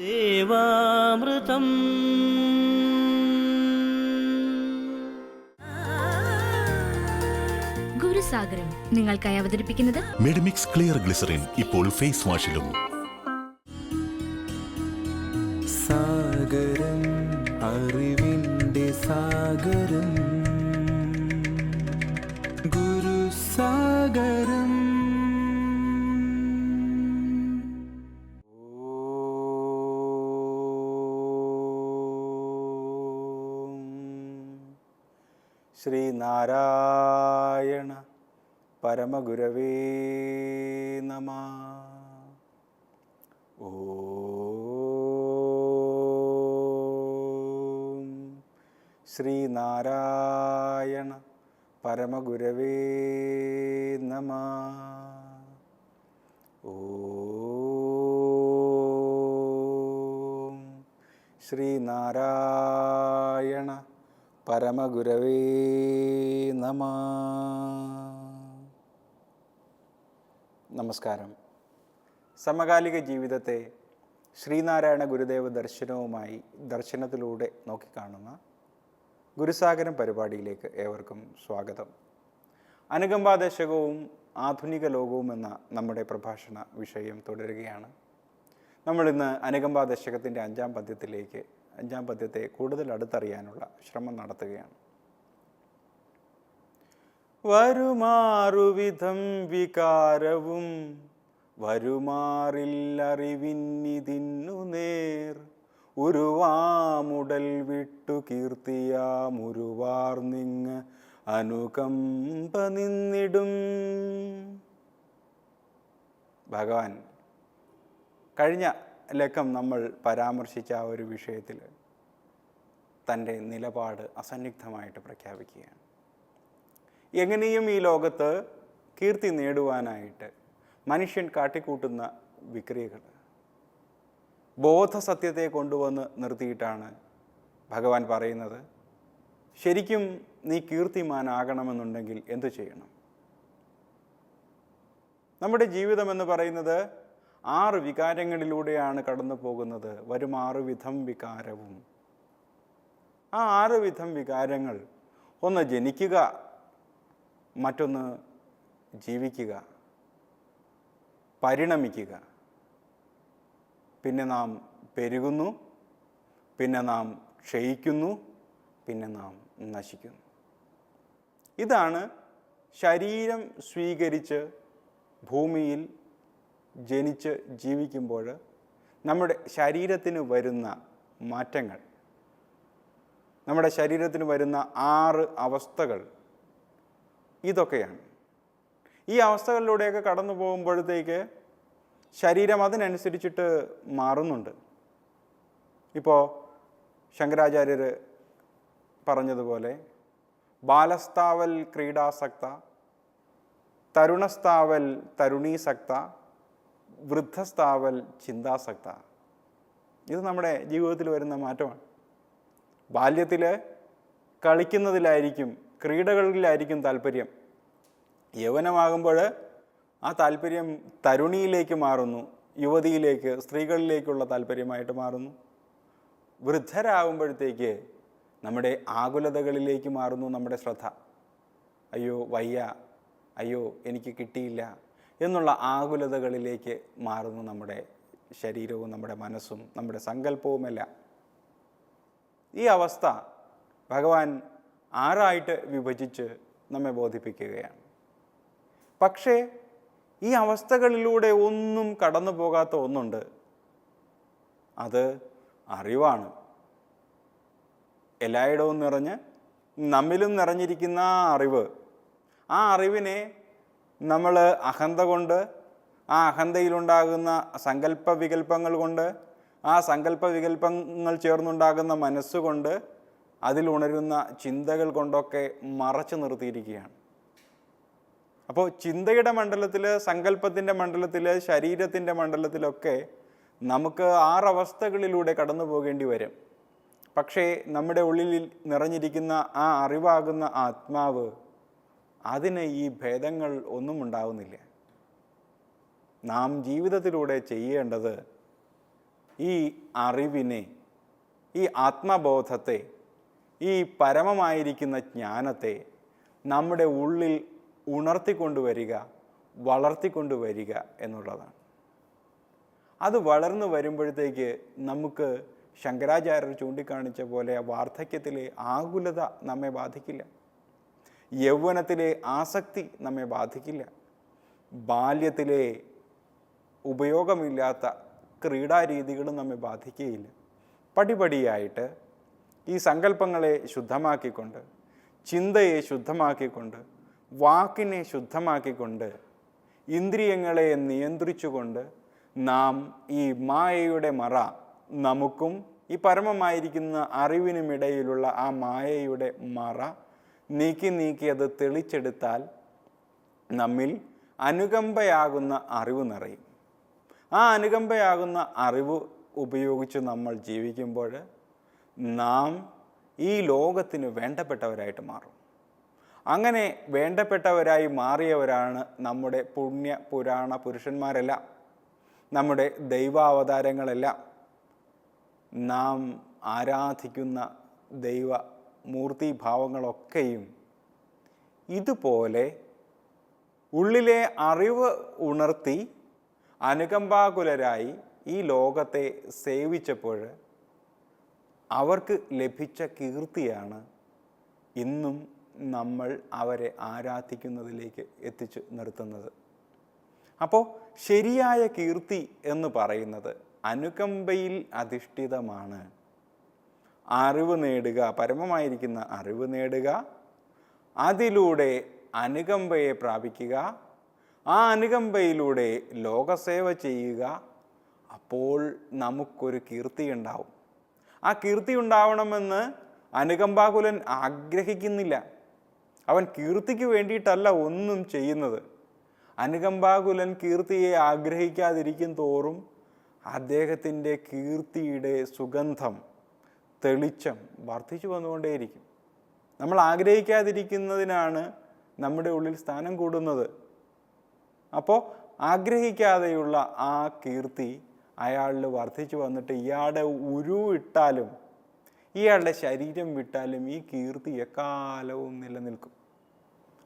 ദേവാമൃതം. ഗുരുസാഗരം നിങ്ങൾക്കായി അവതരിപ്പിക്കുന്നത് Medimix clear glycerin ഇപ്പോൾ ഫേസ് വാഷിലും. സാഗരം അറിവിന്റെ സാഗരം. ശ്രീനാരായണ പരമഗുരവേ നമ. ഓം ശ്രീനാരായണ പരമഗുരവേ നമ. ഓം ശ്രീനാരായണ പരമഗുരവേ നമ. നമസ്കാരം. സമകാലിക ജീവിതത്തെ ശ്രീനാരായണ ഗുരുദേവ ദർശനവുമായി ദർശനത്തിലൂടെ നോക്കിക്കാണുന്ന ഗുരുസാഗരം പരിപാടിയിലേക്ക് ഏവർക്കും സ്വാഗതം. അനുകമ്പാദശകവും ആധുനിക ലോകവും എന്ന നമ്മുടെ പ്രഭാഷണ വിഷയം തുടരുകയാണ്. നമ്മളിന്ന് അനുകമ്പാദശകത്തിന്റെ അഞ്ചാം പദ്യത്തിലേക്ക് അഞ്ചാം പദ്യത്തെ കൂടുതൽ അടുത്തറിയാനുള്ള ശ്രമം നടത്തുകയാണ്. വരുമാറുവിധം വികാരവും വരുമാറില്ലറിവിന്നിതിന്നു നേർ. ഉരുവാമുടൽ വിട്ടു കീർത്തിയാമുരുവാർ നിങ്ങ് അനുകമ്പ നിന്നിടും. ഭഗവാൻ കഴിഞ്ഞ ലക്കം നമ്മൾ പരാമർശിച്ച ആ ഒരു വിഷയത്തിൽ തന്റെ നിലപാട് അസന്നിഗ്ധമായിട്ട് പ്രഖ്യാപിക്കുകയാണ്. എങ്ങനെയും ഈ ലോകത്ത് കീർത്തി നേടുവാനായിട്ട് മനുഷ്യൻ കാട്ടിക്കൂട്ടുന്ന വിക്രിയകൾ ബോധസത്യത്തെ കൊണ്ടുവന്ന് നിർത്തിയിട്ടാണ് ഭഗവാൻ പറയുന്നത്. ശരിക്കും നീ കീർത്തിമാനാകണമെന്നുണ്ടെങ്കിൽ എന്തു ചെയ്യണം? നമ്മുടെ ജീവിതം എന്ന് പറയുന്നത് ആറ് വികാരങ്ങളിലൂടെയാണ് കടന്നു പോകുന്നത്. വരും ആറ് വിധം വികാരവും. ആ ആറ് വിധം വികാരങ്ങൾ ഒന്ന് ജനിക്കുക മറ്റൊന്ന് ജീവിക്കുക പരിണമിക്കുക. പിന്നെ നാം പെരുകുന്നു പിന്നെ നാം ക്ഷയിക്കുന്നു പിന്നെ നാം നശിക്കുന്നു. ഇതാണ് ശരീരം സ്വീകരിച്ച് ഭൂമിയിൽ ജനിച്ച് ജീവിക്കുമ്പോൾ നമ്മുടെ ശരീരത്തിന് വരുന്ന മാറ്റങ്ങൾ നമ്മുടെ ശരീരത്തിന് വരുന്ന ആറ് അവസ്ഥകൾ ഇതൊക്കെയാണ്. ഈ അവസ്ഥകളിലൂടെയൊക്കെ കടന്നു പോകുമ്പോഴത്തേക്ക് ശരീരം അതിനനുസരിച്ചിട്ട് മാറുന്നുണ്ട്. ഇപ്പോൾ ശങ്കരാചാര്യർ പറഞ്ഞതുപോലെ ബാലസ്ഥാവൽ ക്രീഡാസക്ത തരുണസ്ഥാവൽ തരുണീസക്ത വൃദ്ധസ്ഥാവൽ ചിന്താസക്ത. ഇത് നമ്മുടെ ജീവിതത്തിൽ വരുന്ന മാറ്റമാണ്. ബാല്യത്തിൽ കളിക്കുന്നതിലായിരിക്കും ക്രീഡകളിലായിരിക്കും താല്പര്യം. യൗവനമാകുമ്പോൾ ആ താല്പര്യം തരുണിയിലേക്ക് മാറുന്നു യുവതിയിലേക്ക് സ്ത്രീകളിലേക്കുള്ള താല്പര്യമായിട്ട് മാറുന്നു. വൃദ്ധരാകുമ്പോഴത്തേക്ക് നമ്മുടെ ആകുലതകളിലേക്ക് മാറുന്നു നമ്മുടെ ശ്രദ്ധ. അയ്യോ വയ്യ അയ്യോ എനിക്ക് കിട്ടിയില്ല എന്നുള്ള ആകുലതകളിലേക്ക് മാറുന്നു നമ്മുടെ ശരീരവും നമ്മുടെ മനസ്സും നമ്മുടെ സങ്കല്പവുമെല്ലാം ഈ അവസ്ഥ ഭഗവാൻ ആറായിട്ട് വിഭജിച്ച് നമ്മെ ബോധിപ്പിക്കുകയാണ്? പക്ഷേ ഈ അവസ്ഥകളിലൂടെ ഒന്നും കടന്നു പോകാത്ത ഒന്നുണ്ട്. അത് അറിവാണ്. എല്ലായിടവും നിറഞ്ഞ് നമ്മിലും നിറഞ്ഞിരിക്കുന്ന ആ അറിവ്. ആ അറിവിനെ നമ്മൾ അഹന്ത കൊണ്ട് ആ അഹന്തയിലുണ്ടാകുന്ന സങ്കല്പ വികല്പങ്ങൾ കൊണ്ട് ആ സങ്കല്പ വികല്പങ്ങൾ ചേർന്നുണ്ടാകുന്ന മനസ്സുകൊണ്ട് അതിലുണരുന്ന ചിന്തകൾ കൊണ്ടൊക്കെ മറച്ചു നിർത്തിയിരിക്കുകയാണ്. അപ്പോൾ ചിന്തയുടെ മണ്ഡലത്തിൽ സങ്കല്പത്തിന്റെ മണ്ഡലത്തിൽ ശരീരത്തിന്റെ മണ്ഡലത്തിലൊക്കെ നമുക്ക് ആറവസ്ഥകളിലൂടെ കടന്നു പോകേണ്ടി വരും. പക്ഷേ നമ്മുടെ ഉള്ളിൽ നിറഞ്ഞിരിക്കുന്ന ആ അറിവാകുന്ന ആത്മാവ് അതിന് ഈ ഭേദങ്ങൾ ഒന്നും ഉണ്ടാവുന്നില്ല. നാം ജീവിതത്തിലൂടെ ചെയ്യേണ്ടത് ഈ അറിവിനെ ഈ ആത്മബോധത്തെ ഈ പരമമായിരിക്കുന്ന ജ്ഞാനത്തെ നമ്മുടെ ഉള്ളിൽ ഉണർത്തിക്കൊണ്ടുവരിക വളർത്തിക്കൊണ്ടുവരിക എന്നുള്ളതാണ്. അത് വളർന്നു വരുമ്പോഴത്തേക്ക് നമുക്ക് ശങ്കരാചാര്യർ ചൂണ്ടിക്കാണിച്ച പോലെ വാർദ്ധക്യത്തിലെ ആകുലത നമ്മെ ബാധിക്കില്ല. യൗവനത്തിലെ ആസക്തി നമ്മെ ബാധിക്കില്ല. ബാല്യത്തിലെ ഉപയോഗമില്ലാത്ത ക്രീഡാരീതികളും നമ്മെ ബാധിക്കുകയില്ല. പടിപടിയായിട്ട് ഈ സങ്കല്പങ്ങളെ ശുദ്ധമാക്കിക്കൊണ്ട് ചിന്തയെ ശുദ്ധമാക്കിക്കൊണ്ട് വാക്കിനെ ശുദ്ധമാക്കിക്കൊണ്ട് ഇന്ദ്രിയങ്ങളെ നിയന്ത്രിച്ചുകൊണ്ട് നാം ഈ മായയുടെ മറ നമുക്കും ഈ പരമമായിരിക്കുന്ന അറിവിനുമിടയിലുള്ള ആ മായയുടെ മറ നീക്കി നീക്കി അത് തെളിച്ചെടുത്താൽ നമ്മിൽ അനുകമ്പയാകുന്ന അറിവ് നിറയും. ആ അനുകമ്പയാകുന്ന അറിവ് ഉപയോഗിച്ച് നമ്മൾ ജീവിക്കുമ്പോൾ നാം ഈ ലോകത്തിന് വേണ്ടപ്പെട്ടവരായിട്ട് മാറും. അങ്ങനെ വേണ്ടപ്പെട്ടവരായി മാറിയവരാണ് നമ്മുടെ പുണ്യ പുരാണ പുരുഷന്മാരെല്ലാം. നമ്മുടെ ദൈവാവതാരങ്ങളെല്ലാം. നാം ആരാധിക്കുന്ന ദൈവ മൂർത്തിഭാവങ്ങളൊക്കെയും ഇതുപോലെ ഉള്ളിലെ അറിവ് ഉണർത്തി അനുകമ്പാകുലരായി ഈ ലോകത്തെ സേവിച്ചപ്പോൾ അവർക്ക് ലഭിച്ച കീർത്തിയാണ് ഇന്നും നമ്മൾ അവരെ ആരാധിക്കുന്നതിലേക്ക് എത്തിച്ചു നിർത്തുന്നത്. അപ്പോൾ ശരിയായ കീർത്തി എന്ന് പറയുന്നത് അനുകമ്പയിൽ അധിഷ്ഠിതമാണ്. അറിവ് നേടുക പരമമായിരിക്കുന്ന അറിവ് നേടുക അതിലൂടെ അനുകമ്പയെ പ്രാപിക്കുക ആ അനുകമ്പയിലൂടെ ലോകസേവ ചെയ്യുക അപ്പോൾ നമുക്കൊരു കീർത്തി ഉണ്ടാവും. ആ കീർത്തി ഉണ്ടാവണമെന്ന് അനുകമ്പാകുലൻ ആഗ്രഹിക്കുന്നില്ല. അവൻ കീർത്തിക്ക് വേണ്ടിയിട്ടല്ല ഒന്നും ചെയ്യുന്നത്. അനുകമ്പാകുലൻ കീർത്തിയെ ആഗ്രഹിക്കാതിരിക്കും തോറും അദ്ദേഹത്തിന്റെ കീർത്തിയുടെ സുഗന്ധം തെളിച്ചം വർദ്ധിച്ചു വന്നുകൊണ്ടേയിരിക്കും. നമ്മൾ ആഗ്രഹിക്കാതിരിക്കുന്നതിനാണ് നമ്മുടെ ഉള്ളിൽ സ്ഥാനം കൂടുന്നത്. അപ്പോൾ ആഗ്രഹിക്കാതെയുള്ള ആ കീർത്തി അയാളിൽ വർദ്ധിച്ചു വന്നിട്ട് ഇയാളുടെ ഉരു ഇട്ടാലും ഇയാളുടെ ശരീരം വിട്ടാലും ഈ കീർത്തി എക്കാലവും നിലനിൽക്കും.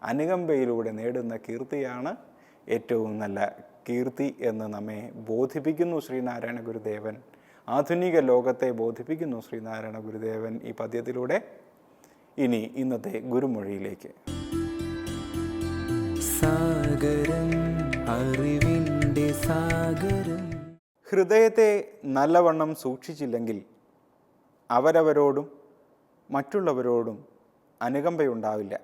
അനുകമ്പയിലൂടെ നേടുന്ന കീർത്തിയാണ് ഏറ്റവും നല്ല കീർത്തി എന്ന് നമ്മെ ബോധിപ്പിക്കുന്നു ശ്രീനാരായണ ഗുരുദേവൻ. ആധുനിക ലോകത്തെ ബോധിപ്പിക്കുന്നു ശ്രീനാരായണ ഗുരുദേവൻ ഈ പദ്യത്തിലൂടെ. ഇനി ഇന്നത്തെ ഗുരുമൊഴിയിലേക്ക്. സാഗരം അറിവിന്റെ സാഗരം. ഹൃദയത്തെ നല്ലവണ്ണം സൂക്ഷിച്ചില്ലെങ്കിൽ അവരവരോടും മറ്റുള്ളവരോടും അനുകമ്പയുണ്ടാവില്ല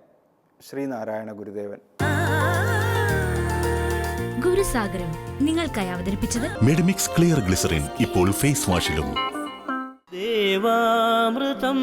ശ്രീനാരായണ ഗുരുദേവൻ. ഗുരുസാഗരം നിങ്ങൾക്കായി അവതരിപ്പിച്ചത് മെഡിമിക്സ് ക്ലിയർ ഗ്ലിസറിൻ ഇപ്പോൾ ഫേസ് വാഷിലും. ദേവാമൃതം.